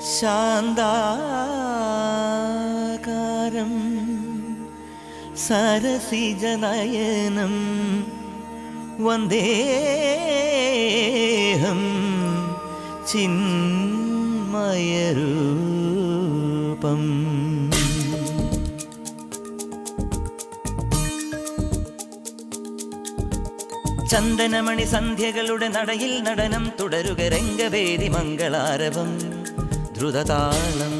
ശാന്താകാരം സരസിജനയനം വന്ദേഹം ചിന്മയരൂപം. ചന്ദനമണി സന്ധ്യകളുടെ നടയിൽ നടനം തുടരുക രംഗവേദി മംഗളാരവം. ദ്രുതതാളം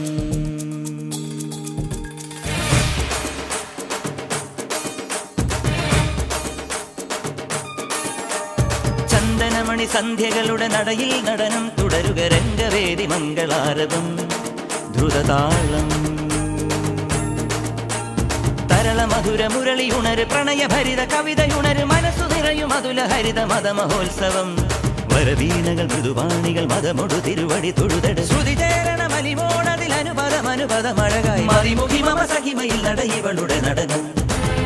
ചന്ദനമണി സന്ധ്യകളുടെ നടയിൽ നടനം തുടരുക രംഗവേദി മംഗളാരവം. ധ്രുതതാളം തരള മധുര മുരളി ഉണര് പ്രണയഭരിത കവിതയുണര് മനസ്സു നിറയും അതുല ഹരിത മതമഹോത്സവം വരവീണകൾ മൃദുവാണികൾ മതമൊടു തിരുവടി തൊഴുതട. ശ്രുതിചേരണ മലിമോണതിൽ അനുപദം അനുപദമഴകായി. മതിമുഖി മമ സഹിമയിൽ നടയിവളുടെ നടനം.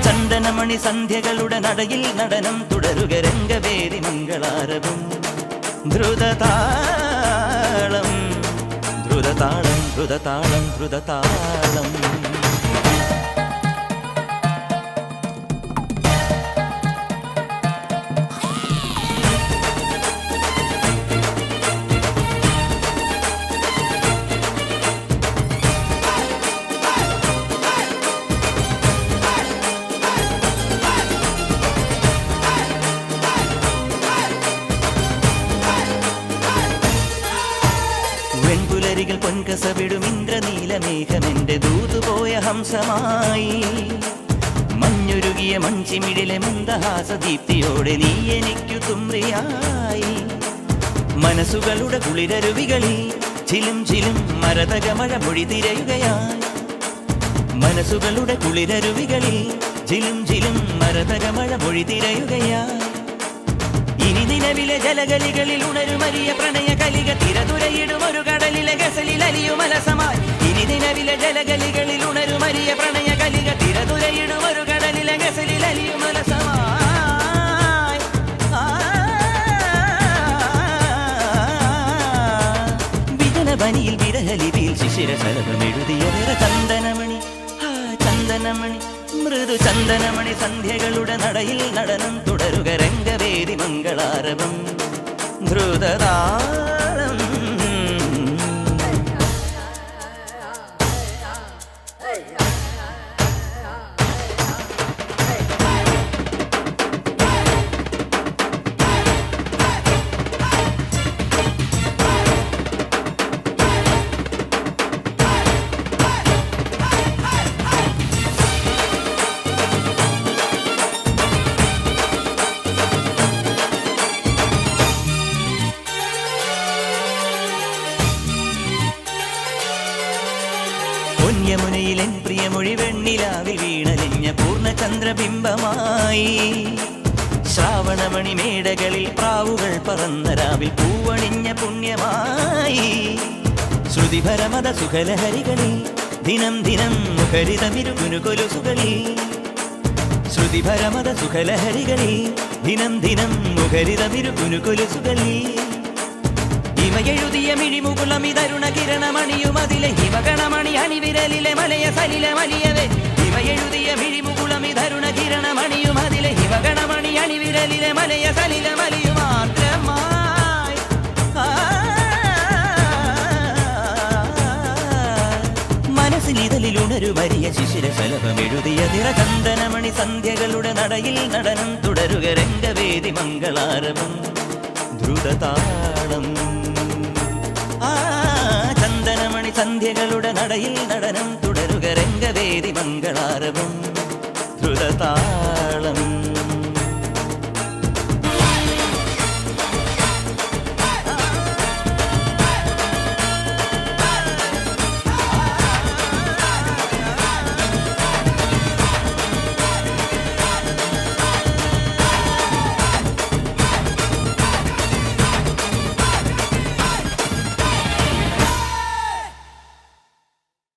ചന്ദനമണി സന്ധ്യകളുടെ നടയിൽ നടനം തുടരുക രംഗവേദി മംഗളാരവും. ധ്രുതതാളം ധ്രുതതാളം ധ്രുതതാളം ദ്രുതതാളം വെൺപുലരികൾ പൊൻകസവിടും ഇന്ദ്രനീലമേഘമെന്റെ ദൂതുപോയ ഹംസമായി. മഞ്ഞുരുകിയ മൺചിമിടിലെ മന്ദഹാസദീപ്തിയോടെ നീ എനിക്കു തുമ്രിയായി. മനസ്സുകളുടെ കുളിരരുവികളിൽ ചിലും ചിലും മരതക മഴ തിരയുകയായി. മനസ്സുകളുടെ കുളിരരുവികളിൽ ചിലും ചിലും മരതക മഴ തിരയുകയായി. ഇനി നിലവിലെ ജലകലികളിൽ ഉണരുമരിയ പ്രണയ കലിക തിരതുരയിടും ഒരു അലിയു മനസമായി ഇനി നിലവിലെ ജലകലികളിൽ ഉണരുമരിയ പ്രണയ കലിക തിരതുരയിടും ഒരു കടലിലെ ഗസലിൽ അലിയുമലസമായി വിജനബനിയിൽ വിരഹലിപിയിൽ ശിശിര ശലഭം എഴുതിയ ചന്ദനമണി. ചന്ദനമണി മൃദു ചന്ദനമണി സന്ധ്യകളുടെ നടയിൽ നടനം തുടരുക രംഗവേദി മംഗളാരവം ധ്രുതതാളം പൊന്യമുനയിലെൻ പ്രിയമൊഴി വെണ്ണിലാവിൽ വീണലിഞ്ഞ പൂർണചന്ദ്രബിംബമായി. ശ്രാവണമണി മേടകളിൽ പ്രാവുകൾ പറന്ന രാവിൽ പൂവണിഞ്ഞ പുണ്യമായി. ശ്രുതിഭരമത സുഖലഹരികളിൽ ദിനം ദിനം മുഖരിതമിരുകുനുകൊലുസുകളിൽ ശ്രുതിഭരമത സുഖലഹരികളിൽ ദിനം ദിനം മുഖരിതമിരുകുനുകൊലുസുകളിൽ ഹിമയെഴുതിയ അതിലെ കിരണമണിയുമതിലെ ഹിമഗണമണി അണിവിരലിലെ മലയ സലിലെ മലിയവേ ഹിമയെഴുതിയ മിഴിമുകുളമിതരുണ കിരണമണിയുമതിലെ ഹിമഗണമണി അണിവിരലിലെ മലയ സലില മലിയു മാത്രമായി ഇതലിൽ ഉണരുമരിയ ശിശിര ശലഭം എഴുതിയ നിറകന്ദനമണി സന്ധ്യകളുടെ നടയിൽ നടനം തുടരുക രംഗവേദി മംഗളാരവം ദ്രുതതാളം. ആ ചന്ദനമണി സന്ധ്യകളുടെ നടയിൽ നടനം തുടരുക രംഗവേദി മംഗളാരവം ദ്രുതതാളം